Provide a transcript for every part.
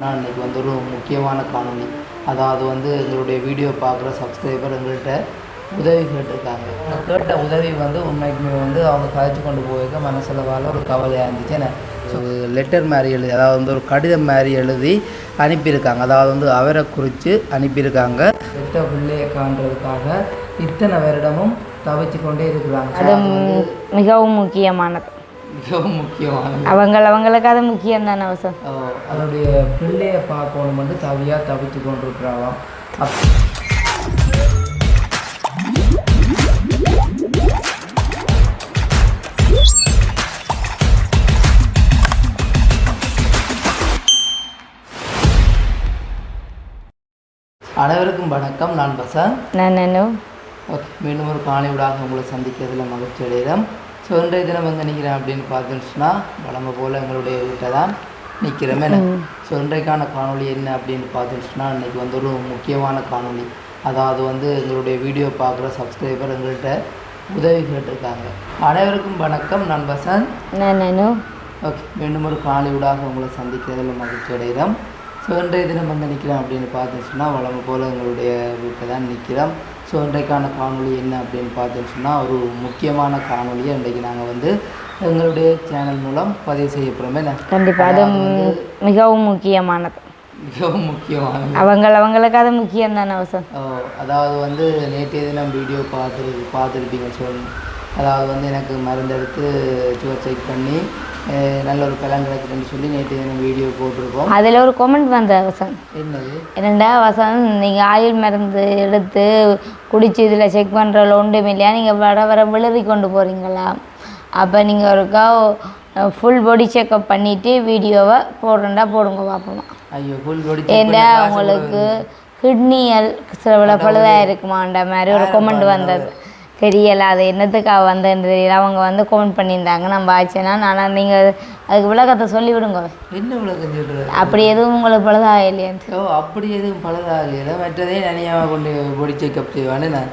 நான் இன்றைக்கி வந்து ஒரு முக்கியமான காணொலி அதாவது வந்து எங்களுடைய வீடியோ பார்க்குற சப்ஸ்கிரைபர் எங்கள்கிட்ட உதவி கேட்டிருக்காங்க. கேட்ட உதவி வந்து உண்மைக்குமே வந்து அவங்க கதைச்சு கொண்டு போயிருக்க மனசளவால் ஒரு கவலையாக இருந்துச்சு. என்ன? ஸோ லெட்டர் மாதிரி எழுதி அதாவது வந்து ஒரு கடிதம் மாதிரி எழுதி அனுப்பியிருக்காங்க. அதாவது வந்து அவரை குறித்து அனுப்பியிருக்காங்க. பெற்ற பிள்ளையை காண்றதுக்காக இத்தனை வருடமும் தவிச்சு கொண்டே இருக்கிறாங்க. அது மிகவும் முக்கியமானது. மிகவும் முக்கியமானது. அவங்க அவங்களுக்கு அது முக்கியம் தானே அஹ் அவருடைய பிள்ளையை பார்க்கணும் வந்து தவியாக தவித்து கொண்டிருக்கிறாராம் அப் அனைவருக்கும் வணக்கம் நான் பசன். நான் ஓகே மீண்டும் ஒரு காணிவிடாக உங்களை சந்திக்கிறதுல மகிழ்ச்சி அடைகிறோம் ஸோ இன்றைய தினம் எங்கே நிற்கிறேன் அப்படின்னு பார்த்துச்சுன்னா வளமை போல் எங்களுடைய வீட்டை தான் நிற்கிறோமே ஸோ இன்றைக்கான காணொளி என்ன அப்படின்னு பார்த்துச்சுன்னா இன்றைக்கி வந்து ஒரு முக்கியமான காணொளி. அதாவது வந்து எங்களுடைய வீடியோ பார்க்குற சப்ஸ்கிரைபர் எங்கள்கிட்ட உதவி கேட்டிருக்காங்க. அனைவருக்கும் வணக்கம் நான் பசன் நான் என்ன ஓகே மீண்டும் ஒரு காணொளியூடாக உங்களை சந்திக்கிறதுல மகிழ்ச்சி அடைகிறோம். ஸோ இன்றைய தினம் வந்து நிற்கிறோம் அப்படின்னு பார்த்துச்சுன்னா வளமை போல் எங்களுடைய வீட்டில் தான் நிற்கிறோம் ஸோ இன்றைக்கான காணொளி என்ன அப்படின்னு பார்த்துச்சுன்னா ஒரு முக்கியமான காணொளியை இன்றைக்கு நாங்கள் வந்து எங்களுடைய சேனல் மூலம் பதிவு செய்ய போகிறோமே கண்டிப்பாக அது மிகவும் முக்கியமானது. மிகவும் முக்கியமானது. அவங்க அவங்களுக்கு அது முக்கியம் தானே ஓ, அதாவது வந்து நேற்றைய தினம் வீடியோ பார்த்து பார்த்துருப்பீங்க சொல் அதாவது வந்து எனக்கு மருந்தெடுத்து சுவர் செக் பண்ணி நல்ல ஒரு பலன் கிடைக்குதுன்னு சொல்லி தினம் வீடியோ போட்டிருக்கோம். அதில் ஒரு கமெண்ட் வந்த வசன். என்னது? என்னண்டா வசன்? நீங்கள் ஆயில் மருந்து எடுத்து குடிச்சு இதில் செக் பண்ணுறதுல ஒன்றும் இல்லையா? நீங்கள் வர வர விளறி கொண்டு போகிறீங்களா அப்போ நீங்கள் ஒருக்கா ஃபுல் பாடி செக்கப் பண்ணிவிட்டு வீடியோவை போடுறேன்டா போடுங்க பார்ப்போம். ஐயோ ஃபுல் பாடி ஏண்டா உங்களுக்கு கிட்னியல் சில பழுதாக இருக்குமான்ற மாதிரி ஒரு கமெண்ட் வந்தது. தெரியல அது என்னத்துக்காக வந்ததுன்னு தெரியல. அவங்க வந்து கமெண்ட் பண்ணியிருந்தாங்க. நம்ம ஆச்சுன்னா நான் நீங்கள் அதுக்கு விளக்கத்தை சொல்லி விடுங்க என்ன விளக்கம் சொல்கிறது அப்படி எதுவும் உங்களுக்கு பழுதாக இல்லையான்னு ஓ அப்படி எதுவும் பழுதாகல மற்றதே தனியாக கொண்டு பொடி செக்கப் செய்வானே நான்.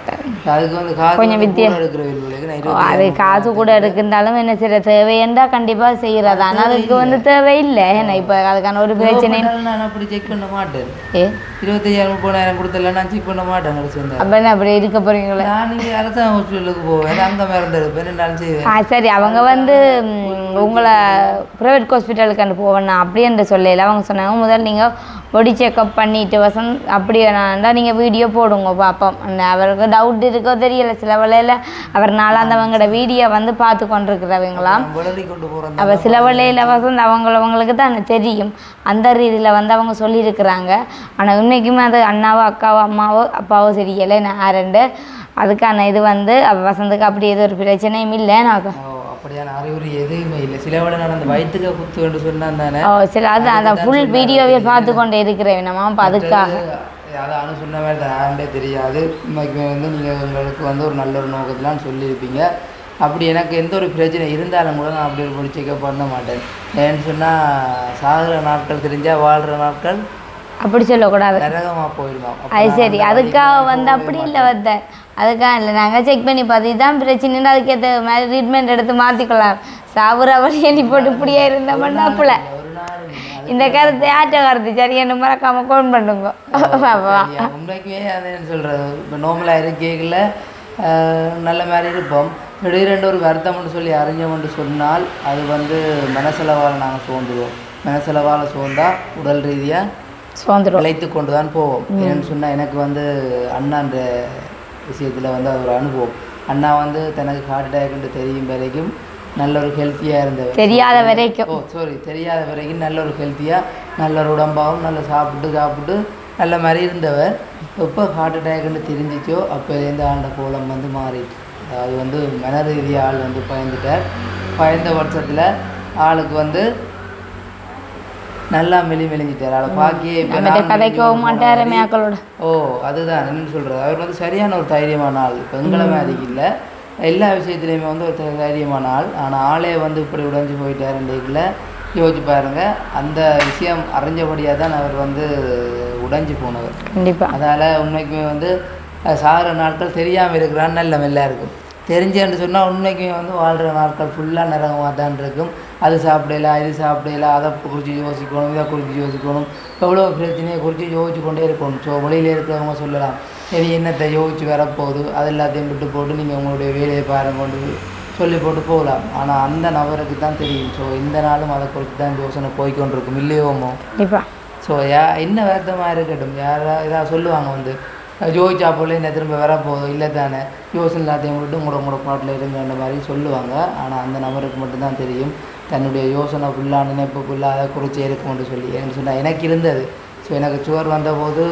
அதுக்கு வந்து காசு கொஞ்சம் வந்து வித்தியா- கூட எடுக்கிற அது காசு கூட எடுக்குந்தாலும் என்ன செய்ய தேவையென்றா கண்டிப்பாக செய்கிறது ஆனால் அதுக்கு வந்து தேவையில்லை. ஏன்னா இப்போ அதுக்கான ஒரு பிரச்சனை நான் அப்படி செக் பண்ண மாட்டேன். ஏ? இருபத்தையாயிரம் முப்பதாயிரம் கொடுத்தல நான் செக் பண்ண மாட்டேன் அப்போ என்ன அப்படி இருக்க போகிறீங்களே நான் இங்கே அரசாங்க ஹாஸ்பிட்டலுக்கு போவேன். அங்கே மருந்து எடுப்பேன் நான் செய்வேன். ஆ சரி. அவங்க வந்து உங்களை ப்ரைவேட் ஹாஸ்பிட்டலுக்கு அனுப்பி போவேன் அப்படி என்று சொல்லல. அவங்க சொன்னாங்க முதல் நீங்கள் பொடி செக்கப் பண்ணிட்டு வசந்த் அப்படி வேணாண்டா நீங்கள் வீடியோ போடுங்க பார்ப்போம் அந்த அவருக்கு டவுட் இருக்கோ தெரியல. சில வேளையில் அவர் நாளாந்தவங்களோட வீடியோ வந்து பார்த்து கொண்டிருக்கிறவங்களாம். நான் விளறி கொண்டு போகிறேன் அவ சில வேளையில் வசந்த் அவங்களவங்களுக்கு தான் தெரியும். அந்த ரீதியில் வந்து அவங்க சொல்லியிருக்கிறாங்க. ஆனால் உண்மைக்குமே அது அண்ணாவோ அக்காவோ அம்மாவோ அப்பாவோ தெரியலை. நான் ரெண்டு அதுக்கான இது வந்து வசந்துக்கு அப்படி எதுவும் ஒரு பிரச்சனையும் இல்லை நான் அப்படியான அறிகுறி எதுவுமே இல்லை. சில விட நான் அந்த வயிற்றுக்கு குத்து என்று சொன்னான் தானே ஓ சில அது அந்த ஃபுல் வீடியோவே பார்த்து கொண்டு இருக்கிறேன் நம்ம அப்போ அதுக்காக. அதான் சொன்ன மாதிரி யாருன்றே தெரியாது. வந்து நீங்கள் உங்களுக்கு வந்து ஒரு நல்ல ஒரு நோக்கத்திலாம் சொல்லியிருப்பீங்க. அப்படி எனக்கு எந்த ஒரு பிரச்சனை இருந்தாலும் கூட நான் அப்படி ஒரு செக்கப் பண்ண மாட்டேன். ஏன்னு சொன்னால் சாகுற நாட்கள் தெரிஞ்சால் வாழ்கிற நாட்கள் அப்படி சொல்லக்கூடாது. அது சரி. அதுக்காக வந்து அப்படி இல்லை வந்த. அதுக்காக இல்லை. நாங்கள் செக் பண்ணி பார்த்து இதான் பிரச்சனைன்னு அதுக்கேற்ற மாதிரி ட்ரீட்மெண்ட் எடுத்து மாற்றிக்கலாம் சாவுற வழி எண்ணி போட்டு இப்படியே இருந்த பண்ணாப்புல ஒரு நாள் இந்த கருத்து யார்கிட்ட கருத்து. சரி என்ன மறக்காம ஃபோன் பண்ணுங்க. உண்மைக்குமே அது என்ன சொல்கிறது இப்போ நோமலாக இருக்கைகளில் நல்ல மாதிரி இருப்போம். திடீரென்று ஒரு வருத்தம்னு சொல்லி அறிஞ்சோம்னு சொன்னால் அது வந்து மனசெலவால் நாங்கள் சோர்ந்துடுவோம் மனசெலவால் சோர்ந்தா உடல் ரீதியாக சுதந்திரம். பிழைத்து கொண்டு தான் போவோம் ஏன்னு சொன்னால் எனக்கு வந்து அண்ணான்ற விஷயத்தில் வந்து அது ஒரு அனுபவம். அண்ணா வந்து தனக்கு ஹார்ட் அட்டாக்னு தெரியும் வரைக்கும் நல்ல ஒரு ஹெல்த்தியாக இருந்தவர். தெரியாத வரைக்கும். ஓ சாரி தெரியாத வரைக்கும் நல்ல ஒரு ஹெல்த்தியாக நல்ல ஒரு உடம்பாகவும் நல்லா சாப்பிட்டு சாப்பிட்டு நல்ல மாதிரி இருந்தவர். எப்போ ஹார்ட் அட்டாக்னு தெரிஞ்சிச்சோ அப்போலேருந்து ஆண்ட கோலம் வந்து மாறிட்டு. அதாவது வந்து மன ரீதியாக ஆள் வந்து பயந்துட்டார். பயந்த பட்சத்தில் ஆளுக்கு வந்து நல்லா மெலி மெலிஞ்சிட்டார். இப்போ நம்மகிட்ட கதைக்கவும் மாட்டாரு மேக்களோட ஓ அதுதான். என்னன்னு சொல்கிறது அவர் வந்து சரியான ஒரு தைரியமான ஆள். இப்போ எங்களை மாதிரி இல்லை எல்லா விஷயத்துலையுமே வந்து ஒரு தைரியமான ஆள். ஆனால் ஆளே வந்து இப்படி உடைஞ்சு போயிட்டாருன்றதுல யோசிச்சு பாருங்க. அந்த விஷயம் அறிஞ்சபடியாக தான் அவர் வந்து உடைஞ்சு போனவர். கண்டிப்பா. அதால் உண்மைக்குமே வந்து சாகிற நாட்கள் தெரியாமல் இருக்கிறான்னு நல்ல மெல்ல இருக்கும். தெரிஞ்சேன்னு சொன்னால் உண்மைக்குமே வந்து வாழ்கிற நாட்கள் ஃபுல்லாக நரகமாக தான் இருக்கும். அது சாப்பிடல இது சாப்பிடல அதை குறித்து யோசிக்கணும் இதை குறித்து யோசிக்கணும். எவ்வளோ பிரச்சனையை குறித்து யோசிச்சு கொண்டே இருக்கணும். ஸோ வெளியில் இருக்கிறவங்க சொல்லலாம் சரி என்னத்தை யோசிச்சு வரப்போகுது? அது எல்லாத்தையும் விட்டு போட்டு நீங்கள் உங்களுடைய வேலையை பாருங்க கொண்டு சொல்லி போட்டு போகலாம். ஆனால் அந்த நபருக்கு தான் தெரியும். ஸோ இந்த நாளும் அதை குறித்து தான் யோசனை போய்க்கொண்டிருக்கும். இல்லையோமோ ஸோ யா என்ன வருத்தமாக இருக்கட்டும். யாரா ஏதாவது சொல்லுவாங்க வந்து ஜோதிச்சா போல என்ன திரும்ப வரப்போகுது? இல்லை தானே? யோசனை எல்லாத்தையும் விட்டு உங்களோட உங்களோட பாட்டில் இருங்கன்ற மாதிரி சொல்லுவாங்க. ஆனால் அந்த நபருக்கு மட்டும்தான் தெரியும். தன்னுடைய யோசனை ஃபுல்லாக நினைப்பு ஃபுல்லாக அதை குறித்து இருக்கும்னு சொல்லி ஏன்னு சொன்னால் எனக்கு இருந்தது. ஸோ எனக்கு சுவர் வந்தபோது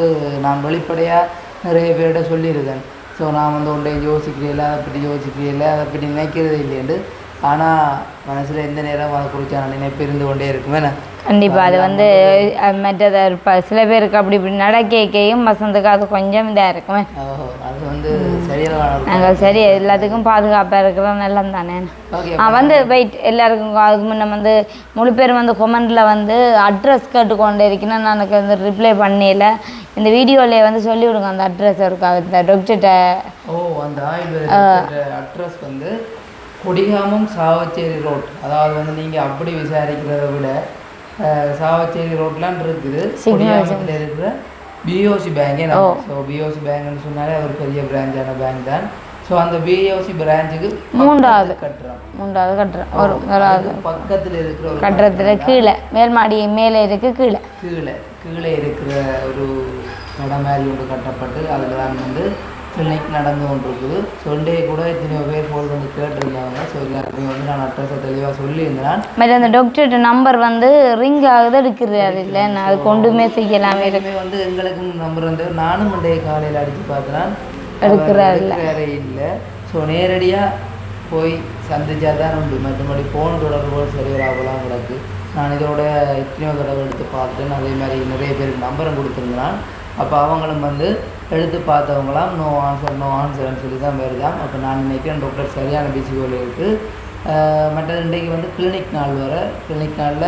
நான் வெளிப்படையாக நிறைய பேர்கிட்ட சொல்லியிருந்தேன். ஸோ நான் வந்து உன்னை யோசிக்கிறீங்களா அதை பற்றி யோசிக்கிறீங்களா அதை பற்றி நினைக்கிறது இல்லையண்டு ஆனால் மனசில் எந்த நேரம் அதை குறித்தான நினைப்பு இருந்து கொண்டே இருக்கும் என்ன? கண்டிப்பாக அது வந்து மற்றது சில பேருக்கு அப்படி இப்படி நடக்கையும் வசந்துக்கு அது கொஞ்சம் இதாக இருக்குமே அது வந்து சரியான நாங்கள் சரி எல்லாத்துக்கும் பாதுகாப்பாக இருக்கிறோம் நல்லம் தானே வந்து வெயிட் எல்லாருக்கும் அதுக்கு முன்ன வந்து முழு பேர் வந்து கொமெண்டில் வந்து அட்ரஸ் கேட்டுக்கொண்டு இருக்கேன்னு நான் எனக்கு வந்து ரிப்ளை பண்ணல. இந்த வீடியோவில் வந்து சொல்லி விடுங்க அந்த அட்ரஸ் இருக்கா இந்த டாக்டர்கிட்ட ஓ அந்த அட்ரஸ் வந்து கொடிகாமம் சாவச்சேரி ரோட். அதாவது வந்து நீங்கள் அப்படி விசாரிக்கிறத விட சாவச்சேரி ரோட்லாம் இருக்குது. கொடிகாமத்தில் இருக்கிற பிஓசி பேங்கே ஸோ பிஓசி பேங்க்னு சொன்னாலே ஒரு பெரிய பிரான்ச்சான பேங்க் தான். ஸோ அந்த பிஓசி பிரான்ச்சுக்கு மூன்றாவது. கட்டுறோம். மூன்றாவது கட்டுறேன் ஒரு பக்கத்தில் இருக்கிற ஒரு கட்டுறதுல கீழே. மேல் மாடி மேலே இருக்குது கீழே. கீழே. கீழே இருக்கிற ஒரு கடை மாதிரி ஒன்று கட்டப்பட்டு அதில் தான் வந்து கிளினிக் நடந்து கொண்டிருக்குது. சொண்டே கூட எத்தனையோ பேர் ஃபோன் வந்து கேட்டிருந்தாங்க. ஸோ எல்லாருக்குமே வந்து நான் அட்ரஸை தெளிவாக சொல்லியிருந்தேன். மற்ற அந்த டாக்டர்கிட்ட நம்பர் வந்து ரிங் ஆகுது எடுக்கிறது இல்லை நான் அது கொண்டுமே செய்யலாமே. வந்து எங்களுக்கும் நம்பர் வந்து நானும் இன்றைய காலையில் அடித்து பார்த்தேன் எடுக்கிறாரு இல்ல. ஸோ நேரடியாக போய் சந்திச்சா தான் உண்டு. மற்றபடி ஃபோன் தொடர்புகள் சரிவராகலாம் கிடக்கு நான் இதோட எத்தனையோ தடவை எடுத்து பார்த்துட்டேன் அதே மாதிரி நிறைய பேருக்கு நம்பரும் கொடுத்துருந்தான். அப்போ அவங்களும் வந்து எடுத்து பார்த்தவங்களாம் நோ ஆன்சர் நோ ஆன்சர்னு சொல்லி தான் வருதாம். அப்போ நான் நினைக்கிறேன் டாக்டர் சரியான பிசிஓவில் இருக்குது மற்றது இன்றைக்கு வந்து கிளினிக் நாள் வர கிளினிக் நாளில்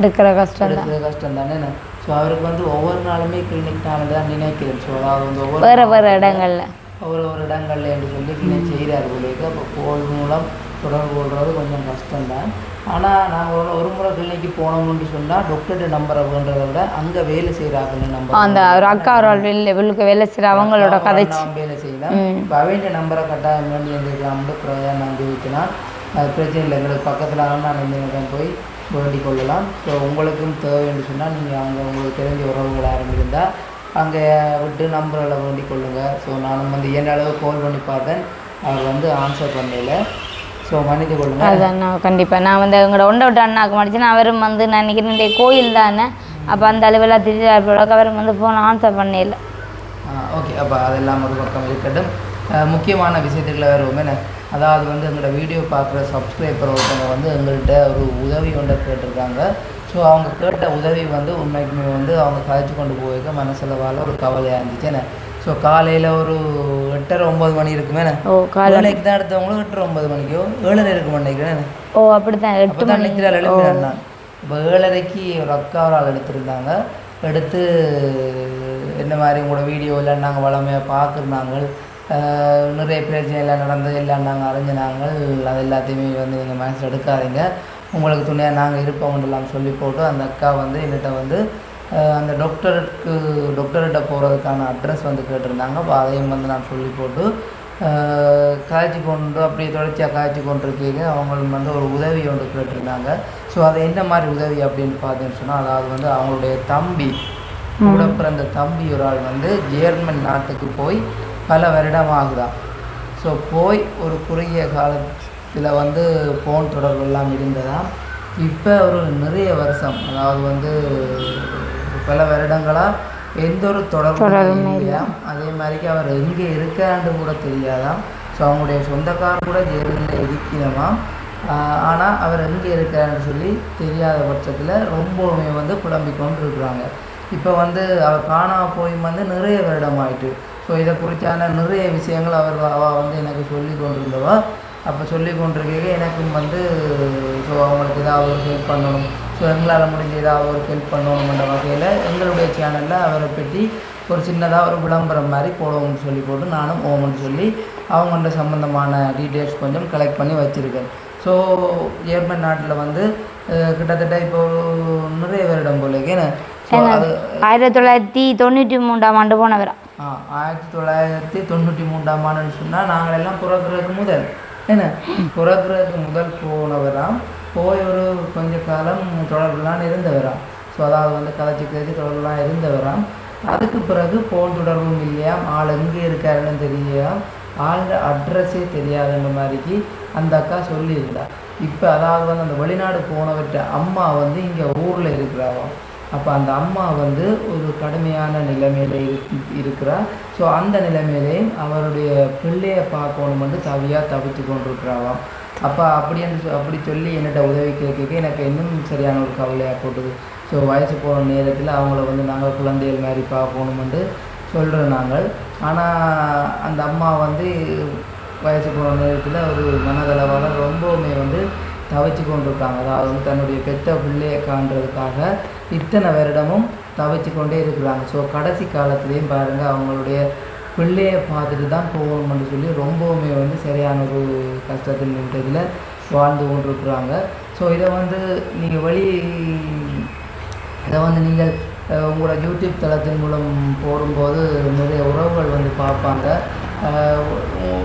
எடுக்கிற கஷ்டம் தான் எடுக்கிறது கஷ்டம் தானே ஸோ அவருக்கு வந்து ஒவ்வொரு நாளுமே கிளினிக் நாள் தான் நினைக்கிறேன். ஸோ அதாவது வந்து ஒவ்வொரு வேறு வேறு இடங்கள்ல. ஒரு ஒரு இடங்கள்ல என்று சொல்லி கிளினிக் செய்கிறார் போலிருக்கு அப்போ கோல் மூலம் தொடர்பு கொள்வது கொஞ்சம் கஷ்டம்தான். ஆனால் நாங்கள் ஒரு முறை கிளினிக்கு போனோம்னு சொன்னால் டாக்டர்கிட்ட நம்பரை வேண்டதை விட அங்கே வேலை செய்கிறாங்கன்னு நம்பர் அந்த ஒரு அக்கா வெளிக்கு வேலை செய்கிற அவங்களோட கதை வேலை செய்யலாம். இப்போ அவன் நம்பரை கட்டாயம் வேண்டி இருந்துக்கலாம்னு பிரயோஜனம் நான் அது பிரச்சனை இல்லை எங்களுக்கு பக்கத்தில் இந்த இடம் போய் வேண்டிக் கொள்ளலாம். ஸோ உங்களுக்கும் தேவைன்னு சொன்னால் நீங்கள் அங்கே உங்களுக்கு தெரிஞ்ச உறவுகள் யாரும் இருந்தால் அங்கே விட்டு நம்பர்களை வேண்டிக் கொள்ளுங்கள் ஸோ நானும் வந்து எந்த அளவு கால் பண்ணி பார்த்தேன். அவர் வந்து ஆன்சர் பண்ணல. ஸோ மன்னித்து கொள்ளுங்கள் அதுதான் நான் கண்டிப்பாக நான் வந்து எங்களோட ஒண்டை விட்டு அண்ணாக்கு மாட்டிச்சுன்னா அவரும் வந்து நான் நினைக்கிறேன் கோயில் தானே. அப்போ அந்த அளவில் திருச்சி அவரும் வந்து ஃபோன் ஆன்சர் பண்ணல ஓகே அப்போ அதெல்லாம் ஒரு பக்கம் இருக்கட்டும். முக்கியமான விஷயத்துக்குள்ள வருவோம். என்ன அதாவது வந்து எங்களோட வீடியோ பார்க்குற சப்ஸ்கிரைபர் ஒருத்தவங்க வந்து எங்கள்கிட்ட ஒரு உதவி ஒன்றை கேட்டிருக்காங்க. ஸோ அவங்க கேட்ட உதவி வந்து உண்மைக்குமே வந்து அவங்க கழிச்சு கொண்டு போயிருக்க மனசளவால் ஒரு கவலையாக இருந்துச்சு. என்ன ஸோ காலையில் ஒரு எட்டரை ஒம்பது மணி இருக்குமே ஓ காலை வேலைக்கு தான் எடுத்தவங்களும் எட்டரை ஒம்பது மணிக்கோ? ஏழரை இருக்கும் நினைக்கிறேன் ஓ அப்படித்தான் எட்டு மணி. எழுப்பினான் இப்போ ஏழரைக்கு ஒரு அக்கா ஒரு ஆள் எடுத்திருந்தாங்க. எடுத்து என்ன மாதிரி உங்களோட வீடியோவில் நாங்கள் வளமையாக பார்க்குறாங்க நிறைய பிரச்சனை எல்லாம் நடந்தது எல்லாம் நாங்கள் அறிஞ்சினாங்க. அது எல்லாத்தையுமே வந்து நீங்கள் மனசில் எடுக்காதீங்க. உங்களுக்கு துணையாக நாங்கள் இருப்போம்லாம் சொல்லி போட்டு அந்த அக்கா வந்து என்கிட்ட வந்து அந்த டாக்டருக்கு டாக்டர்கிட்ட போகிறதுக்கான அட்ரஸ் வந்து கேட்டிருந்தாங்க. அப்போ அதையும் வந்து நான் சொல்லி போட்டு காய்ச்சி கொண்டு அப்படியே தொடர்ச்சியாக காய்ச்சி கொண்டிருக்கீங்க. அவங்களுக்கு வந்து ஒரு உதவி ஒன்று கேட்டிருந்தாங்க. ஸோ அது என்ன மாதிரி உதவி அப்படின்னு பார்த்தீங்கன்னு சொன்னால் அதாவது வந்து அவங்களுடைய தம்பி கூட பிறந்த தம்பி ஒரு ஆள் வந்து ஜேர்மன் நாட்டுக்கு போய் பல வருடம் ஆகுதான் ஸோ போய் ஒரு குறுகிய காலத்தில் வந்து ஃபோன் தொடர்பு எல்லாம் இருந்ததாம். இப்போ ஒரு நிறைய வருஷம் அதாவது வந்து பல வருடங்களாக எந்த ஒரு தொடர்பும் இல்லையாம் அதே மாதிரிக்கு அவர் எங்கே இருக்கான்னு கூட தெரியாதாம். ஸோ அவங்களுடைய சொந்தக்காரர் கூட ஜெர்மனியில் இருக்கிறாமாம் ஆனால் அவர் எங்கே இருக்காருன்னு சொல்லி தெரியாத பட்சத்தில் ரொம்பவுமே வந்து குழம்பிக் கொண்டு இருக்கிறாங்க இப்போ வந்து அவர் காணாம போய் வந்து நிறைய வருடம் ஆயிட்டு. ஸோ இதை குறித்தான நிறைய விஷயங்கள் அவர் அவ வந்து எனக்கு சொல்லி கொண்டிருந்தவா அப்போ சொல்லி கொண்டிருக்க எனக்கும் வந்து ஸோ அவங்களுக்கு ஏதாவது ஹெல்ப் பண்ணணும். ஸோ எங்களால் முடிஞ்ச ஏதாவது ஒரு ஹெல்ப் பண்ணணுன்ற வகையில் எங்களுடைய சேனலில் அவரை பற்றி ஒரு சின்னதாக ஒரு விளம்பரம் மாதிரி போடுவோம்னு சொல்லி போட்டு நானும் ஓமன்னு சொல்லி அவங்கள்ட்ட சம்மந்தமான டீட்டெயில்ஸ் கொஞ்சம் கலெக்ட் பண்ணி வச்சுருக்கேன். ஸோ ஜெர்மன் நாட்டில் வந்து கிட்டத்தட்ட இப்போ நிறைய வருடம் போல ஏன்னா ஆயிரத்தி தொள்ளாயிரத்தி தொண்ணூற்றி மூன்றாம் ஆண்டு போனவரா. ஆ ஆயிரத்தி தொள்ளாயிரத்தி தொண்ணூற்றி மூன்றாம் ஆண்டுன்னு சொன்னால் நாங்கள் எல்லாம் பிறக்கிறதுக்கு முதல். என்ன? பிறக்கிறதுக்கு முதல் போனவராம். போய் ஒரு கொஞ்ச காலம் தொடர்பெல்லாம் இருந்தவராம். ஸோ அதாவது வந்து கதைச்சி கதைச்சி தொடர்பெல்லாம் இருந்தவராம். அதுக்கு பிறகு போன் தொடர்பும் இல்லையா? ஆள் எங்கே இருக்காருன்னு தெரியலையா? ஆளோட அட்ரஸே தெரியாதுன்ற மாதிரிக்கு அந்த அக்கா சொல்லியிருந்தா. இப்போ அதாவது வந்து அந்த வெளிநாடு போனவர்கிட்ட அம்மா வந்து இங்கே ஊரில் இருக்கிறாராம் அப்போ அந்த அம்மா வந்து ஒரு கடுமையான நிலைமையில இருக்கிறார் ஸோ அந்த நிலைமையிலையும் அவருடைய பிள்ளையை பார்க்கணும் வந்து தவியாக தவித்து கொண்டிருக்கிறாராம் அப்போ அப்படி என்று சொ- அப்படி சொல்லி என்னட்ட உதவி கேட்க எனக்கு இன்னும் சரியான ஒரு கவலையாக போட்டுது. ஸோ வயசு போன நேரத்தில் அவங்கள வந்து நாங்கள் குழந்தைகள் மாதிரி பார்க்கணுமெண்டு சொல்கிறோம் நாங்கள். ஆனால் அந்த அம்மா வந்து வயசு போன நேரத்தில் ஒரு மனதளவால் ரொம்பவுமே வந்து தவிச்சு கொண்டிருக்காங்க. அதாவது வந்து தன்னுடைய பெத்த பிள்ளையை காண்றதுக்காக இத்தனை வருடமும் தவிச்சு கொண்டே இருக்கிறாங்க. ஸோ கடைசி காலத்துலேயும் பாருங்கள் அவங்களுடைய பிள்ளையை பார்த்துட்டு தான் போகணும்னு சொல்லி ரொம்பவுமே வந்து சரியான ஒரு கஷ்டத்தின் இதில் வாழ்ந்து கொண்டிருக்கிறாங்க. ஸோ இதை வந்து நீங்கள் வழி இதை வந்து நீங்கள் உங்களோட யூடியூப் தளத்தின் மூலம் போடும்போது நிறைய உறவுகள் வந்து பார்ப்பாங்க.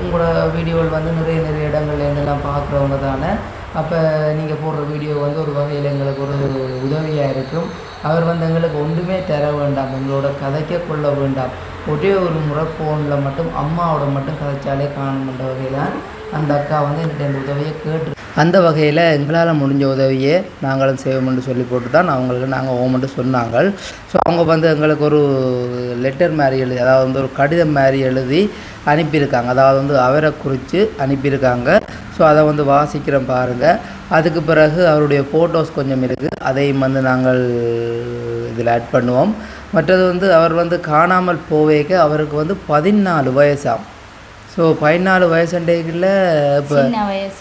உங்களோட வீடியோவில் வந்து நிறைய நிறைய இடங்கள்ல இருந்தெல்லாம் பார்க்குறவங்க தானே. அப்போ நீங்கள் போடுற வீடியோ வந்து ஒரு வகையில் எங்களுக்கு ஒரு உதவியாக இருக்கும். அவர் வந்து எங்களுக்கு ஒன்றுமே தர வேண்டாம். எங்களோட கதைக்க கொள்ள வேண்டாம். ஒரே ஒரு முறை ஃபோனில் மட்டும் அம்மாவோட மட்டும் கதைச்சாலே காணுமென்ற வகையில் அந்த அக்கா வந்து என்கிட்ட இந்த உதவியை கேட்டு அந்த வகையில் எங்களால் முடிஞ்ச உதவியை நாங்களும் செய்வோம்னு சொல்லி போட்டு தான் அவங்களுக்கு நாங்கள் ஓமெண்ட்டு சொன்னாங்க ஸோ அவங்க வந்து எங்களுக்கு ஒரு லெட்டர் மாதிரி எழுதி அதாவது வந்து ஒரு கடிதம் மாதிரி எழுதி அனுப்பியிருக்காங்க. அதாவது வந்து அவரை குறித்து அனுப்பியிருக்காங்க. ஸோ அதை வந்து வாசிக்கிறோம் பாருங்கள் அதுக்கு பிறகு அவருடைய ஃபோட்டோஸ் கொஞ்சம் இருக்குது அதையும் வந்து நாங்கள் இதில் ஆட் பண்ணுவோம். மற்றது வந்து அவர் வந்து காணாமல் போவேக்க அவருக்கு வந்து பதினாலு வயசாம். ஸோ பதினாலு வயசுண்டைக்குள்ள இப்போ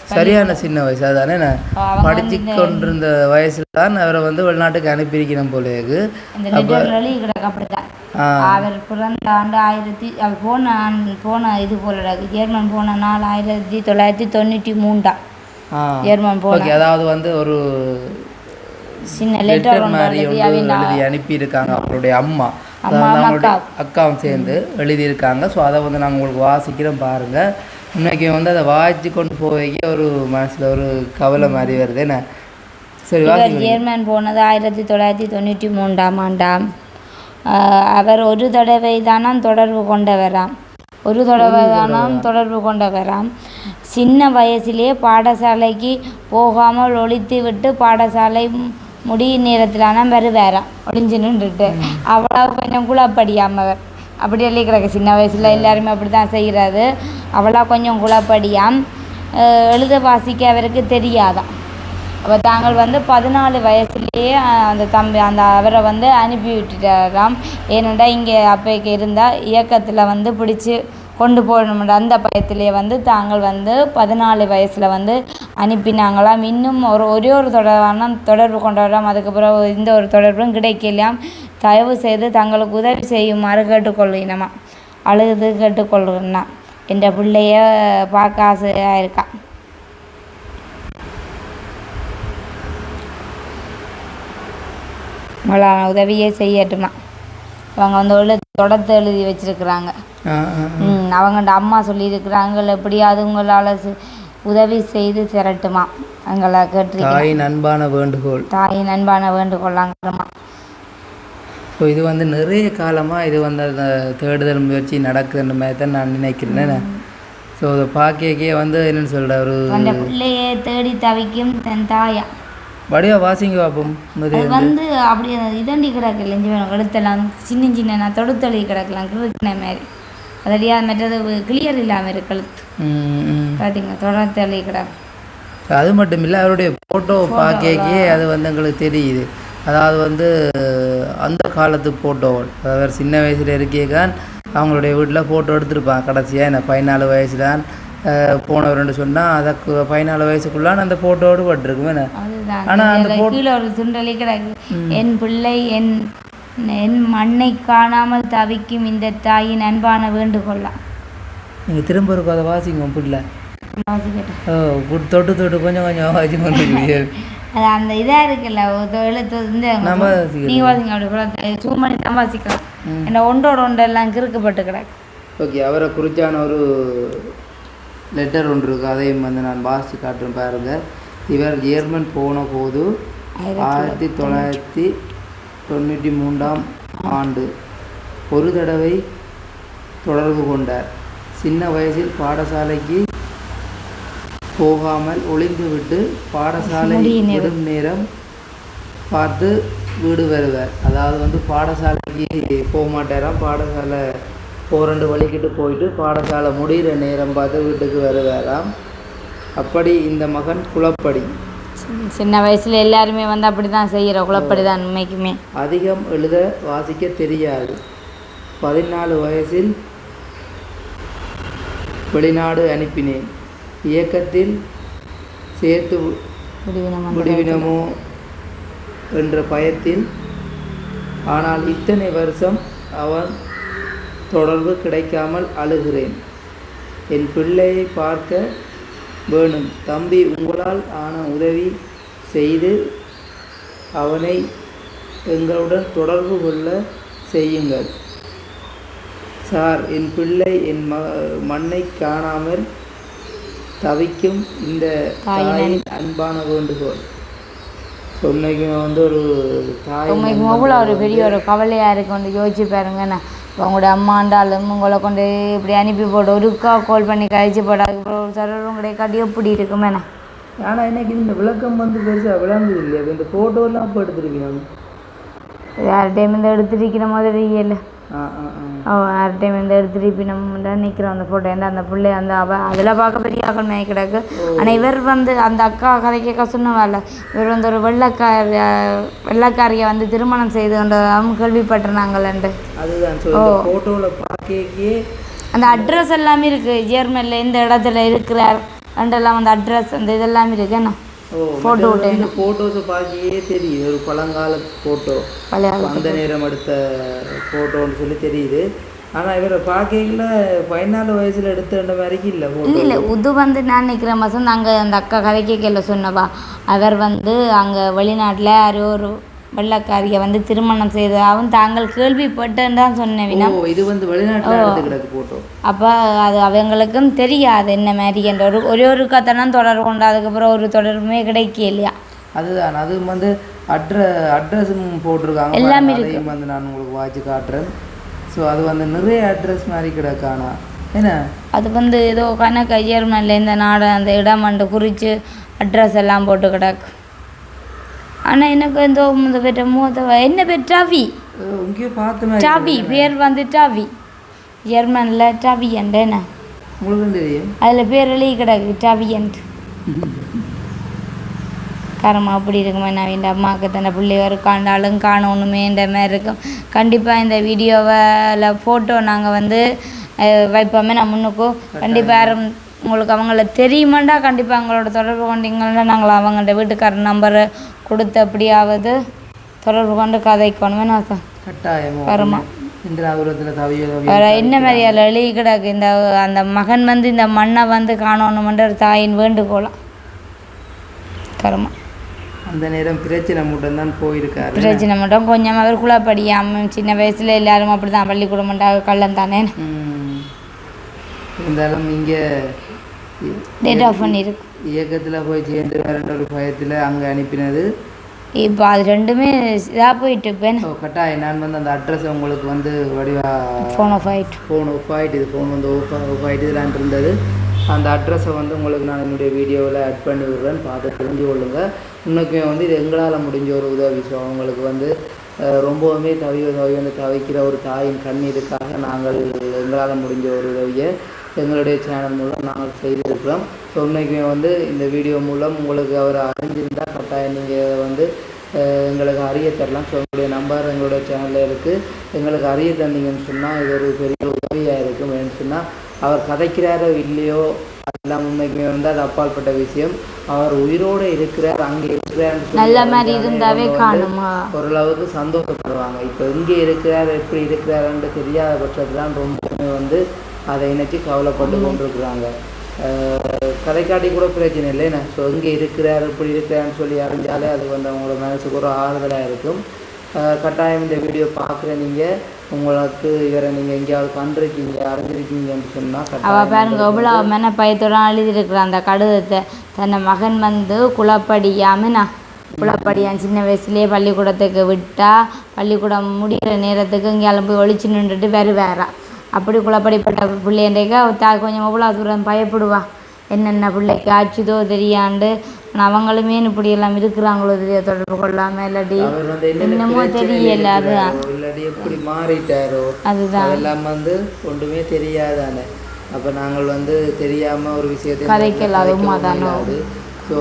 சரியான சின்ன வயசு அவங்க படிச்சு கொண்டிருந்த வயசுல தான் அவரை வந்து வெளிநாட்டுக்கு அனுப்பியிருக்கணும் போல இருக்கு இந்த லெட்டர் எழுதி கிடக்கு அப்படித்தான் ஆ. அவர் பிறந்த ஆண்டு ஆயிரத்தி அவர் போன போன இது போல. ஜெர்மன் போன நாள் ஆயிரத்தி தொள்ளாயிரத்தி தொண்ணூற்றி மூன்றாம். ஜெர்மன் போன. அதாவது வந்து ஒரு சின்ன லெட்டர் மாதிரி எழுதி அனுப்பியிருக்காங்க அவருடைய அம்மா. அவங்களுடைய. அக்காவும் சேர்ந்து எழுதியிருக்காங்க. ஸோ அதை வந்து நாங்கள் உங்களுக்கு வாசிக்கிறோம் பாருங்கள் இன்னைக்கு வந்து அதை வாசிச்சு கொண்டு போய் ஒரு மனசில் ஒரு கவலை மாதிரி வருது. என்ன? சரி ஜெர்மன் போனது ஆயிரத்தி தொள்ளாயிரத்தி தொண்ணூற்றி மூன்றாம் ஆண்டாம். அவர் ஒரு தடவை தானாம் தொடர்பு கொண்டவராம். ஒரு தடவை தானாம் தொடர்பு கொண்டவராம். சின்ன வயசிலே பாடசாலைக்கு போகாமல் ஒழித்து விட்டு பாடசாலை மு- ஆனால் வேறு வேற ஒளிஞ்சு நின்றுட்டு அவ்வளோ கொஞ்சம் குழப்படியாமவர் அப்படி சொல்லி கிடக்கு. சின்ன வயசில் எல்லாருமே அப்படி தான் செய்கிறது அவ்வளோ கொஞ்சம் குழப்படியாம். எழுத வாசிக்க அவருக்கு தெரியாதான் அப்போ தாங்கள் வந்து பதினாலு வயசுலேயே அந்த தம்பி அந்த அவரை வந்து அனுப்பி விட்டுட்டாராம் ஏனென்றால் இங்கே அப்போக்கு இருந்தால் இயக்கத்தில் வந்து பிடிச்சி கொண்டு போகணும்ன்ற அந்த பயத்திலே வந்து தாங்கள் வந்து பதினாலு வயசில் வந்து அனுப்பினாங்களாம். இன்னும் ஒரு ஒரே ஒரு தொடர்பான தொடர்பு கொண்டவராம். அதுக்கப்புறம் எந்த ஒரு தொடர்பும் கிடைக்கலையாம். தயவு செய்து தங்களுக்கு உதவி செய்யுமாறு கேட்டுக்கொள்ளினமா அழுது கேட்டுக்கொள்கிறேன்னா என்ற பிள்ளைய பார்க்க ஆசையாக இருக்கா? உங்களான உதவியே செய்யட்டுமா? அவங்க வந்து உள்ள தொடர்த்து எழுதி வச்சிருக்கிறாங்க. அவங்கள்ட்ட அம்மா சொல்லியிருக்கிறாங்க எப்படியாவது உங்களால் உதவி செய்து திரட்டுமா? எங்களை கேட்டிருக்கேன் தாயின் அன்பான வேண்டுகோள். தாயின் அன்பான வேண்டுகொள்ளாங்கம்மா ஸோ இது வந்து நிறைய காலமாக இது வந்து அந்த தேடுதல் முயற்சி நடக்குதுன்ற மாதிரி தான் நான் நினைக்கிறேன். ஸோ அதை பார்க்கக்கே வந்து என்னன்னு சொல்கிற ஒரு அந்த பிள்ளையை தேடி தவிக்கும் தன் தாயா. வடிவா வாசிங்க பார்ப்போம் வந்து அப்படியே இதண்டி கிடக்கு லெஞ்சு வேணும் கழுத்தெல்லாம் சின்ன சின்ன நான் தொடுத்தொழி கிடக்கலாம் கிழக்கின மாதிரி. அதடியா மற்றது கிளியர் இல்லாமல் இருக்கு கழுத்து ம், ம். பார்த்தீங்க தொடர்த்தொழி கிடக்கு அது மட்டும் இல்லை அவருடைய ஃபோட்டோ பார்க்கக்கே அது வந்து எங்களுக்கு தெரியுது. அதாவது வந்து அந்த காலத்து ஃபோட்டோ அதாவது சின்ன வயசில் இருக்கேதான் அவங்களுடைய வீட்டில் ஃபோட்டோ எடுத்திருப்பாங்க கடைசியாக என்ன பதினாலு வயசு தான் போனவர்னு சொன்னால் அதற்கு பதினாலு வயசுக்குள்ளான அந்த ஃபோட்டோடு பட்டிருக்குமே என்ன? அதுதான். ஆனா அந்த கிடக்கு என் பிள்ளை என் என் மண்ணை காணாமல் தவிக்கும் இந்த தாயின் அன்பான வேண்டுகொள்ளலாம் நீங்கள் திரும்ப இருக்கும் அதை வாசிங்க பிள்ளை ஓ தொட்டு தொட்டு கொஞ்சம் கொஞ்சம் வாசி கொண்டு அது அந்த இதாக இருக்குல்ல ஒரு எழுத்து வாசிக்கிறது. நீங்கள் வாசிங்க அப்படி கூட ஜூம் பண்ணி தான் வாசிக்கலாம். என்ன ஒன்றோட ஒன்றெல்லாம் கிறுக்கப்பட்டு கிடக்கு. ஓகே அவரை குறித்தான ஒரு லெட்டர் ஒன்று இருக்குது அதையும் வந்து நான் வாசித்து காட்டுறேன் பாருங்க. இவர் ஜெர்மன் போன போது ஆயிரத்தி தொள்ளாயிரத்தி தொண்ணூற்றி மூன்றாம் ஆண்டு. ஒரு தடவை தொடர்பு கொண்டார். சின்ன வயசில் பாடசாலைக்கு போகாமல் ஒளிந்துவிட்டு பாடசாலை விடும் நேரம் பார்த்து வீடு வருவார். அதாவது வந்து பாடசாலைக்கு போக மாட்டாராம் பாடசாலை போரண்டு வலிக்கிட்டு போயிட்டு பாடசாலை முடிகிற நேரம் பார்த்து வீட்டுக்கு வருவாராம். அப்படி இந்த மகன் குளப்படி சின்ன- வயசுல எல்லாருமே வந்து அப்படி தான் செய்கிற குழப்படி தான் உண்மைக்குமே அதிகம் எழுத வாசிக்க தெரியாது. பதினாலு வயசில் வெளிநாடு அனுப்பினேன். இயக்கத்தில் சேர்த்து முடிவினமோ என்ற பயத்தில் ஆனால் இத்தனை வருஷம் அவன் தொடர்பு கிடைக்காமல் அழுகிறேன். என் பிள்ளையை பார்க்க வேணும். தம்பி உங்களால் ஆன உதவி செய்து அவனை எங்களுடன் தொடர்பு கொள்ள செய்யுங்கள். சார் என் பிள்ளை என் ம மண்ணை காணாமல் தவிக்கும் இந்த தாயின் அன்பான வேண்டுகோள். சொன்னைக்கு வந்து ஒரு தாய் அவ்வளோ ஒரு பெரிய ஒரு கவலையாக இருக்கு. கொண்டு யோசிச்சு பாருங்கண்ணா இப்போ உங்களோட அம்மாண்டாலும் உங்களை கொண்டு இப்படி அனுப்பி போட்டு ஒருக்கா கால் பண்ணி கழிச்சு போட. அதுக்கப்புறம் ஒரு சரரும் கிடையாது காட்டி எப்படி இருக்குமேண்ணா ஆனால் எனக்கு இந்த விளக்கம் வந்து பெருசாக விளங்குது இல்லையா? இந்த ஃபோட்டோலாம் அப்போ எடுத்துருக்கீங்க? யார்கிட்டையும் இந்த எடுத்துருக்கிற மாதிரி இல்லை ஆ ஆ ஆ. அவள் யார்கிட்டையும் இந்த எடுத்துட்டு நம்ம தான் நிற்கிறோம் அந்த ஃபோட்டோ ஏன்னா அந்த பிள்ளை அந்த அவ அதில் பார்க்க பெரிய ஆக்கள் மேய் கிடக்கு ஆனால் இவர் வந்து அந்த அக்கா கதை கேட்க சொன்னவாள் இவர் வந்து ஒரு வெள்ளக்கார வெள்ளக்காரியை வந்து திருமணம் செய்து கொண்டு அவங்க கேள்விப்பட்டிருந்தாங்களேன்ட்டு அதுதான் இந்த ஃபோட்டோவில் பார்க்கவே அந்த அட்ரஸ் எல்லாமே இருக்குது ஜெர்மனில் எந்த இடத்துல இருக்கிறார் அண்டெல்லாம் அந்த அட்ரஸ் அந்த இதெல்லாம் இருக்கு என்ன? இந்த ஃபோட்டோஸை பார்க்கவே தெரியுது. ஒரு பழங்கால ஃபோட்டோ அந்த நேரம் எடுத்த ஃபோட்டோன்னு சொல்லி தெரியுது. ஆனால் இவரை பார்க்கல பதினாலு வயசில் எடுத்த மாதிரிக்கு இல்லை இல்லை ஃபோட்டோ இல்லை. இது வந்து நான் நிற்கிற மாதம் அங்கே அந்த அக்கா கதை கேட்கல சொன்னவா. அவர் வந்து அங்கே வெளிநாட்டில் யாரோ ஒரு வெள்ளக்காரியை வந்து திருமணம் செய்து அவன் தாங்கள் கேள்விப்பட்டேன்னு தான் சொன்னேன் வினா இது வந்து வெளிநாட்டில் அப்போ அது அவங்களுக்கும் தெரியாது என்ன மாதிரி என்ற ஒரு ஒரே ஒரு கத்தனம் தொடர்பு கொண்டு அதுக்கப்புறம் ஒரு தொடர்புமே கிடைக்க இல்லையா அதுதான். அது வந்து அட்ர அட்ரஸும் போட்டிருக்காங்க. எல்லாமே அதையும் வந்து நான் உங்களுக்கு வாட்சி காட்டுறேன். ஸோ அது வந்து நிறைய அட்ரஸ் மாதிரி கிடக்கானா என்ன? அது வந்து ஏதோ கணக்கு ஜெர்மனில் இந்த நாடு அந்த இடம் அண்டு குறித்து அட்ரஸ் எல்லாம் போட்டு கிடக்கு. ஆனால் எனக்கு எந்த இந்த பேர் மூத்த என்ன பேர்? டவி. டவி. பேர் வந்து டவி. ஜெர்மனில் டவி என்ன? அதில் பேர் எழுதி கிடக்கு டவி அண்ட் கரமா அப்படி இருக்குமே? நான் இந்த அம்மாவுக்கு தன்னை பிள்ளைய ஒரு காண்டாலும் காணணுமேன்ற மாதிரி இருக்கும். கண்டிப்பாக இந்த வீடியோவில் ஃபோட்டோ நாங்கள் வந்து வைப்போமே நான் முன்னுக்கும் கண்டிப்பாக உங்களுக்கு அவங்கள தெரியுமாண்டா? கண்டிப்பாக அவங்களோட தொடர்பு கொண்டீங்கன்னா நாங்கள் அவங்கள்ட்ட வீட்டுக்காரர் நம்பரை கொடுத்து அப்படியாவது தொடர்பு கொண்டு கதைக்கணுமே நான் கட்டாயமோ. வருமா. வேற என்ன மாதிரி அதில் எழுதி கிடக்கு? இந்த அந்த மகன் வந்து இந்த மண்ணை வந்து காணணுமென்ற ஒரு தாயின் வேண்டுகோளாம் கருமா. அந்த நேரம் பிரச்சனை மட்டும்தான் போயிருக்காரு. பிரச்சனை மட்டும் கொஞ்சம் அவர் குழப்படியாம சின்ன வயசுல எல்லாரும் அப்படி தான் பள்ளிக்கூடம்ட்டாக கள்ளம் தானே. இருந்தாலும் இங்கே டேட் ஆஃப் பண்ணியிருக்கு இயக்கத்தில் போய் சேர்ந்து வேற ஒரு பயத்தில் அங்கே அனுப்பினது. இப்போ அது ரெண்டுமே இதாக போயிட்டு இப்போ ஓ, கட்டாயம். நான் வந்து அந்த அட்ரஸ் உங்களுக்கு வந்து வடிவா ஃபோன் ஆஃப் ஆயிட்டு. ஃபோன் ஆஃப் ஆகிட்டு இது ஃபோன் வந்து ஓஃப் ஆஃப் ஆகிட்டு இதெல்லாம் இருந்தது. அந்த அட்ரஸை வந்து உங்களுக்கு நான் என்னுடைய வீடியோவில் ஆட் பண்ணி விடுறேன். பார்த்து தெரிஞ்சு கொள்ளுங்க. இன்னைக்குமே வந்து இது எங்களால் முடிஞ்ச ஒரு உதவி. ஸோ அவங்களுக்கு வந்து ரொம்பவுமே தவி தவி வந்து தவிக்கிற ஒரு தாயின் கண்ணீருக்காக நாங்கள் எங்களால் முடிஞ்ச ஒரு உதவியை எங்களுடைய சேனல் மூலம் நாங்கள் செய்திருக்கிறோம். ஸோ இன்னைக்குமே வந்து இந்த வீடியோ மூலம் உங்களுக்கு அவர் அறிஞ்சிருந்தால் கட்டாயம் நீங்கள் வந்து எங்களுக்கு அறிய தரலாம். ஸோ உங்களுடைய நம்பர் எங்களுடைய சேனலில் இருக்குது எங்களுக்கு அறிய தந்தீங்கன்னு சொன்னால் இது ஒரு பெரிய உதவியாக இருக்கும் ஏன்னு சொன்னால் அவர் கதைக்கிறாரோ இல்லையோ அதெல்லாம் உண்மைக்குமே வந்து அது அப்பாற்பட்ட விஷயம். அவர் உயிரோடு இருக்கிறார் அங்கே இருக்கிறார் நல்ல மாதிரி இருந்தாவே காணுமா? ஓரளவுக்கு சந்தோஷப்படுவாங்க. இப்போ எங்கே இருக்கிறார் எப்படி இருக்கிறாருன்னு தெரியாத பட்சத்தில் ரொம்பவுமே வந்து அதை நினைச்சு கவலைப்பட்டு கொண்டிருக்கிறாங்க. கதைக்காட்டி கூட பிரச்சனை இல்லைண்ணே ஸோ எங்கே இருக்கிறார் இப்படி இருக்கிறான்னு சொல்லி அறிஞ்சாலே அது வந்து அவங்களோட மனசுக்கு ஒரு ஆறுதலாக இருக்கும். கட்டாயம் இந்த வீடியோ பார்க்குற நீங்கள் உங்களுக்கு இவரை நீங்கள் எங்கேயாவது கண்டிருக்கீங்க அறிஞ்சிருக்கீங்கன்னு சொன்னால் அவள் பாருங்க எவ்வளோ மென பயத்தோட எழுதியிருக்கிற அந்த கடிதத்தை தன்னை மகன் வந்து குளப்படியாம நான் குளப்படியான் சின்ன வயசுலேயே பள்ளிக்கூடத்துக்கு விட்டா பள்ளிக்கூடம் முடிகிற நேரத்துக்கு இங்கே போய் ஒளிச்சு நின்றுட்டு வேறு வேறா அப்படி குளப்படிப்பட்ட பிள்ளைன்றக்க தா கொஞ்சம் எவ்வளோ தூரம் பயப்படுவா? என்னென்ன பிள்ளைக்கு ஆச்சுதோ தெரியாண்டு அவங்களுமே இப்படி எல்லாம் இருக்கிறாங்களோ தெரிய தொடர்பு கொள்ளாமல் இல்லாட்டி என்னமோ தெரியல அதுதான் எப்படி மாறிட்டாரோ அதுதான். அதெல்லாம் வந்து ஒன்றுமே தெரியாதானே. அப்போ நாங்கள் வந்து தெரியாமல் ஒரு விஷயத்தை கதைக்கல, அதுவும் அதானோ. ஸோ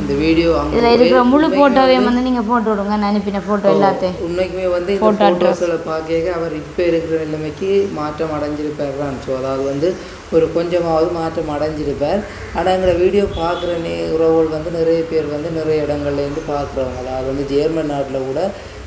இந்த வீடியோ இதில் இருக்கிற முழு ஃபோட்டோவையும் வந்து நீங்கள் போட்டு விடுங்க. நான் அனுப்பின ஃபோட்டோ எல்லாத்தையும். உண்மைக்குமே வந்து இந்த ஃபோட்டோஸில் பார்க்க அவர் இப்போ இருக்கிற நிலைமைக்கு மாற்றம் அடைஞ்சிருப்பார் தான் ஸோ அதாவது வந்து ஒரு கொஞ்சமாவது மாற்றம் அடைஞ்சிருப்பார். ஆனால் எங்களை வீடியோ பார்க்குற நே உறவுகள் வந்து நிறைய பேர் வந்து நிறைய இடங்கள்லேருந்து பார்க்குறவங்க. அதாவது வந்து ஜெர்மன் நாட்டில் கூட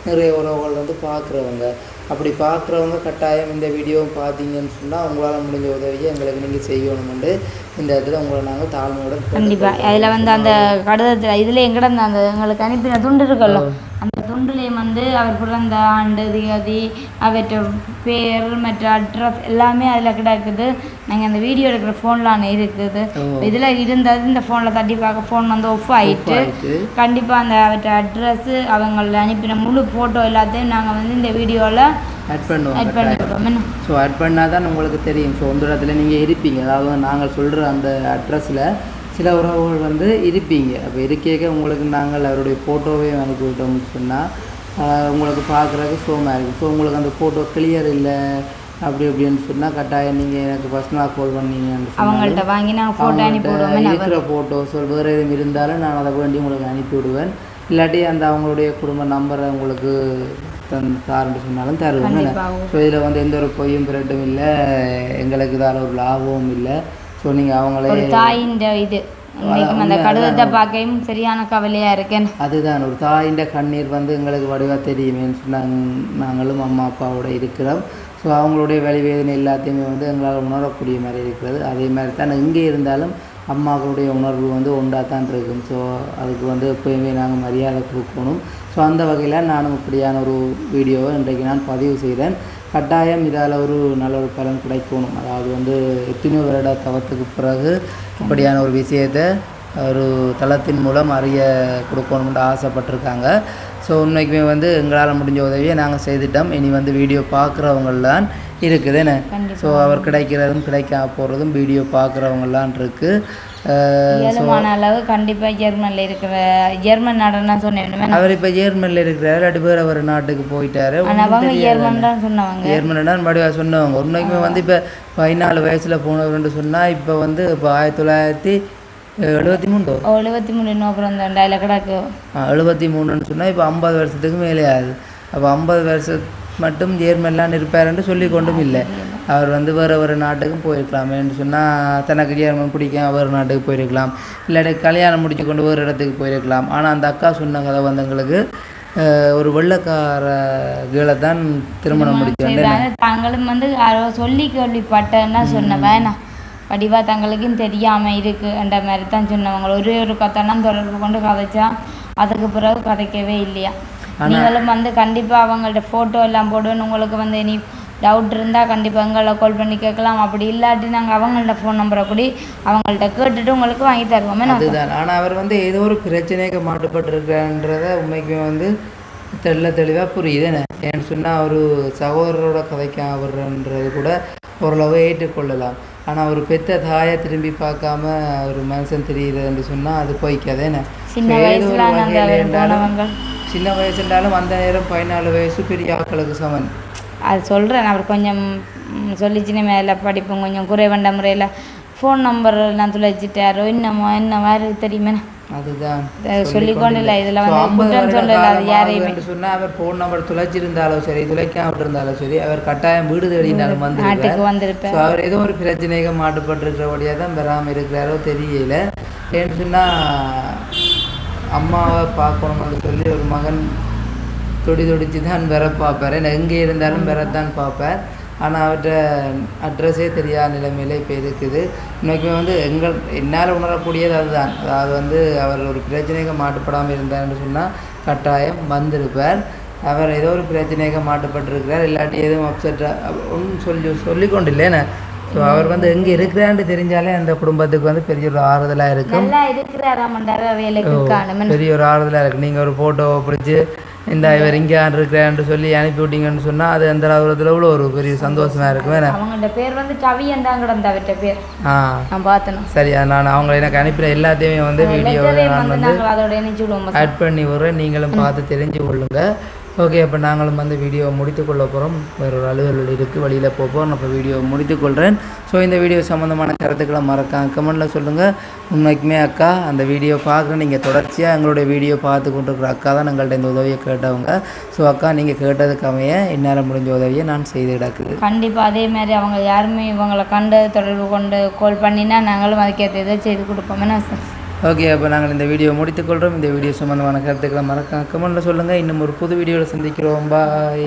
நிறைய உறவுகள் வந்து பார்க்குறவங்க. அப்படி பார்க்குறவங்க கட்டாயம் இந்த வீடியோவை பார்த்தீங்கன்னு சொன்னால் உங்களால் முடிஞ்ச உதவியை எங்களுக்கு நீங்கள் செய்யணுமெண்டு. இந்த இடத்துல உங்களை நாங்கள் தாழ்மையோட கண்டிப்பாக அதில் வந்து அந்த கடிதத்தில் இதில் எங்கட அந்த அந்த எங்களுக்கு அனுப்பின துண்டு இருக்குல்ல துண்டுலேயும் வந்து அவர் பிறந்த ஆண்டு திகதி அவற்ற பேர் மற்ற அட்ரஸ் எல்லாமே அதில் கிடக்குது நாங்கள் அந்த வீடியோ எடுக்கிற ஃபோன்லான இருக்குது. இதில் இருந்தது இந்த ஃபோனில் தட்டி பார்க்க ஃபோன் வந்து ஆஃப் ஆயிட்டு ஆயிட்டு. கண்டிப்பாக அந்த அவற்ற அட்ரஸ்ஸு அவங்கள அனுப்பின முழு ஃபோட்டோ எல்லாத்தையும் நாங்கள் வந்து இந்த வீடியோவில் ஆட் பண்ணுவோம் ஸோ ஆட் பண்ணால் தான் உங்களுக்கு தெரியும். ஸோ அந்த இடத்துல நீங்கள் இருப்பீங்க. அதாவது நாங்கள் சொல்கிற அந்த அட்ரஸில் சில உறவுகள் வந்து இருப்பீங்க. அப்போ இருக்கேக்க உங்களுக்கு நாங்கள் அவருடைய ஃபோட்டோவையும் அனுப்பி விட்டோம்னு சொன்னால் உங்களுக்கு பார்க்குறதுக்கு சோமாக இருக்கும் ஸோ உங்களுக்கு அந்த ஃபோட்டோ கிளியர் இல்லை அப்படி இப்படின்னு சொன்னால் கட்டாயம் நீங்கள் எனக்கு பர்சனலாக கால் பண்ணீங்கன்னு அவங்கள்ட்ட வாங்கி நாங்கள் ஃபோட்டோ அனுப்பி இருக்கிற ஃபோட்டோஸ் வேறு எதுவும் இருந்தாலும் நான் அதை வேண்டி உங்களுக்கு அனுப்பி விடுவேன். இல்லாட்டி அந்த அவங்களுடைய குடும்ப நம்பரை உங்களுக்கு தன் தாருன்னு சொன்னாலும் கண்டிப்பாக ஸோ இதில் வந்து எந்த ஒரு பொய்யும் பிரெட்டும் இல்லை எங்களுக்கு இதால் ஒரு லாபமும் இல்லை. ஸோ நீங்கள் அவங்களே ஒரு தாயின் இது. அந்த கடிதத்தை பார்க்கையும் சரியான கவலையாக இருக்கேன். அதுதான் ஒரு தாயின் கண்ணீர் வந்து எங்களுக்கு வடிவாக தெரியுமேன்னு சொன்னாங்க நாங்களும் அம்மா அப்பாவோட இருக்கிறோம். ஸோ அவங்களுடைய வலி வேதனை எல்லாத்தையுமே வந்து எங்களால் உணரக்கூடிய மாதிரி இருக்கிறது. அதே மாதிரி தான் இங்கே இருந்தாலும் அம்மாக்களுடைய உணர்வு வந்து ஒன்றா தான் இருக்கும். ஸோ அதுக்கு வந்து எப்போயுமே நாங்கள் மரியாதை கொடுக்கணும். ஸோ அந்த வகையில் நானும் இப்படியான ஒரு வீடியோவை இன்றைக்கு நான் பதிவு செய்தேன். கட்டாயம் இதால் ஒரு நல்ல ஒரு பலன் கிடைக்கணும். அதாவது வந்து எத்தனையோ வருட தவத்துக்கு பிறகு இப்படியான ஒரு விஷயத்தை ஒரு தளத்தின் மூலம் அறிய கொடுக்கணும்னு ஆசைப்பட்டிருக்காங்க. ஸோ உண்மைக்குமே வந்து எங்களால் முடிஞ்ச உதவியை நாங்கள் செய்துட்டோம். இனி வந்து வீடியோ பார்க்குறவங்களாம் இருக்குது என்ன. ஸோ அவர் கிடைக்கிறதும் கிடைக்காம போகிறதும் வீடியோ பார்க்குறவங்களான் இருக்குது இயலுமான அளவு கண்டிப்பாக ஜெர்மனில் இருக்கிற ஜெர்மன் நாடுன்னா சொன்னேன். அவர் இப்போ ஜெர்மனியில் இருக்கிறாரு ரெண்டு பேர் அவர் நாட்டுக்கு போயிட்டாரு. அவங்க ஜெர்மன் தான் சொன்னவங்க. ஜெர்மனில் மடிவா சொன்னவங்க. உண்மைக்குமே வந்து இப்போ பதினாலு வயசில் போனவர்னு சொன்னால் இப்போ வந்து இப்போ ஆயிரத்தி தொள்ளாயிரத்தி எழுபத்தி மூணு எழுபத்தி மூணு இன்னும் அப்புறம் கிடக்கு. எழுபத்தி மூணுன்னு சொன்னால் இப்போ ஐம்பது வருஷத்துக்கு மேலே ஆகுது. அப்போ ஐம்பது வருஷம் மட்டும் ஜேர்மன்லாம் இருப்பாருன்னு சொல்லி கொண்டும் இல்லை. அவர் வந்து வேறு ஒரு நாட்டுக்கும் போயிருக்கலாமேன்னு சொன்னால் தனக்கு ஜேர்மன் பிடிக்கும் வேறு நாட்டுக்கு போயிருக்கலாம். இல்லாட்டி கல்யாணம் முடிச்சு கொண்டு வேறு இடத்துக்கு போயிருக்கலாம். ஆனால் அந்த அக்கா சொன்ன கதை வந்து எங்களுக்கு அஹ், ஒரு வெள்ளைக்கார கீழே தான் திருமணம் முடிச்சு தாங்களும் வந்து சொல்லி கேள்விப்பட்டேன்னா சொன்ன வேணாம். வடிவா தங்களுக்கும் தெரியாம இருக்கு என்ற மாதிரி தான் சொன்னவங்க ஒரே ஒரு கத்தெல்லாம் தொடர்பு கொண்டு கதைச்சா அதுக்கு பிறகு கதைக்கவே இல்லையா? நீங்களும் வந்து கண்டிப்பா அவங்கள்ட்ட ஃபோட்டோ எல்லாம் போடுவேன் உங்களுக்கு வந்து இனி டவுட் இருந்தால் கண்டிப்பாக எங்களை கால் பண்ணி கேட்கலாம். அப்படி இல்லாட்டி நாங்கள் அவங்கள்ட்ட ஃபோன் நம்பரை கூடி அவங்கள்ட்ட கேட்டுட்டு உங்களுக்கு வாங்கி தருவோம்? அதுதான். ஆனால் அவர் வந்து ஏதோ ஒரு பிரச்சனைக்கு மாட்டுப்பட்டிருக்கான்றத உண்மைக்குமே வந்து தெள்ள தெளிவாக புரியுது. என்ன? ஏன்னு சொன்னால் ஒரு சகோதரரோட கதைக்க அவர்ன்றது கூட ஓரளவு ஏற்றுக்கொள்ளலாம். ஆனால் ஒரு பெத்த தாயை திரும்பி பார்க்காம ஒரு மனுஷன் தெரியுதுன்னு சொன்னால் அது பொய்க்காது. என்ன? சின்ன ஏதோ ஒரு வகையில சின்ன வயசுன்றாலும் அந்த நேரம் பதினாலு வயசு பெரிய ஆட்களுக்கு சமன். அது சொல்கிறேன் அவர் கொஞ்சம் ம், சொல்லிச்சுன்னு மேலே படிப்பும் கொஞ்சம் குறைவண்ட முறையில் ஃபோன் நம்பர் நான் துளைச்சிட்டாரோ என்னமோ என்ன மாதிரி தெரியுமே. அதுதான். சொல்லிக்கொண்டு இல்லை இதில் வந்து 50 குற்றம் வருட சொல்லல அது காலம் யாரையுமே. ஆகுதுன்னு சொன்னா அவர் ஃபோன் நம்பர் துளைச்சிருந்தாலும் சரி துளைக்காம இருந்தாலும் சரி அவர் கட்டாயம் வீடு தேடினாலும் வந்து நாட்டுக்கு வந்திருப்பேன். அவர் ஏதோ ஒரு பிரச்சனைக்கு மாட்டுப்பட்டிருக்கிறபடியாக தான் பெறாமல் இருக்கிறாரோ தெரியல. ஏன்னு சொன்னால் அம்மாவை பார்க்கணும்னு சொல்லி ஒரு மகன் தொடி தொடிச்சு தான் பெற பார்ப்பார் எங்கே இருந்தாலும் பெறத்தான் பார்ப்பார். ஆனால் அவர்கிட்ட அட்ரஸே தெரியாத நிலைமையில இப்போ இருக்குது. இன்னைக்கு வந்து எங்கள் என்னால் உணரக்கூடியது அதுதான். அதாவது வந்து அவர் ஒரு பிரச்சனைக்கு மாட்டுப்படாமல் இருந்தார்னு சொன்னால் கட்டாயம் வந்திருப்பார். அவர் ஏதோ ஒரு பிரச்சனைக்கு மாட்டுப்பட்டிருக்கிறார். இல்லாட்டி எதுவும் அப்செட்டாக ஒன்றும் சொல்லி சொல்லிக்கொண்டு இல்லைன்னு ஸோ அவர் வந்து எங்கே இருக்கிறான்னு தெரிஞ்சாலே அந்த குடும்பத்துக்கு வந்து பெரிய ஒரு ஆறுதலாக இருக்கும். பெரிய ஒரு ஆறுதலாக இருக்குது நீங்கள் ஒரு ஃபோட்டோவை பிடிச்சி இந்த இவர் இங்கே இருக்கிறான்னு சொல்லி அனுப்பி விட்டீங்கன்னு சொன்னால் அது அந்த அளவுல உள்ள ஒரு பெரிய சந்தோஷமாக இருக்கும் வேணா அவங்களோட பேர் வந்து டவியன் கிடந்த அவர்கிட்ட பேர். ஆ. நான் பார்த்தேன். சரி நான் அவங்க எனக்கு அனுப்பின எல்லாத்தையுமே வந்து லெட்டரையும் நான் வந்து ஆட் பண்ணி விட்றேன். நீங்களும் பார்த்து தெரிஞ்சு கொள்ளுங்க. ஓகே அப்போ நாங்களும் வந்து வீடியோவை முடித்துக்கொள்ள போகிறோம் வேற ஒரு அலுவலர்கள் இருக்குது வழியில் போகிறோம் அப்போ வீடியோவை முடித்துக்கொள்கிறேன் ஸோ இந்த வீடியோ சம்மந்தமான கருத்துக்களை மறக்காம கமெண்ட்டில் சொல்லுங்கள் உண்மைக்குமே அக்கா அந்த வீடியோ பார்க்குற நீங்கள் தொடர்ச்சியாக எங்களுடைய வீடியோ பார்த்து கொண்டிருக்கிற அக்கா தான் எங்கள்கிட்ட இந்த உதவியை கேட்டவங்க. ஸோ அக்கா நீங்கள் கேட்டதுக்கு அமைய என்னால் முடிஞ்ச உதவியை நான் செய்து கிடக்குது கண்டிப்பாக அதே மாதிரி அவங்க யாருமே இவங்களை கண்டு தொடர்பு கொண்டு கால் பண்ணினா நாங்களும் அதுக்கேற்ற இதை செய்து கொடுப்போம். என்ன சார் ஓகே அப்போ நாங்கள் இந்த வீடியோ முடித்துக்கொள்கிறோம். இந்த வீடியோ சம்மந்தமான கருத்துக்களை மறக்காம கமெண்ட்டில் சொல்லுங்கள் இன்னும் ஒரு புது வீடியோவில் சந்திக்கிறோம். பாய்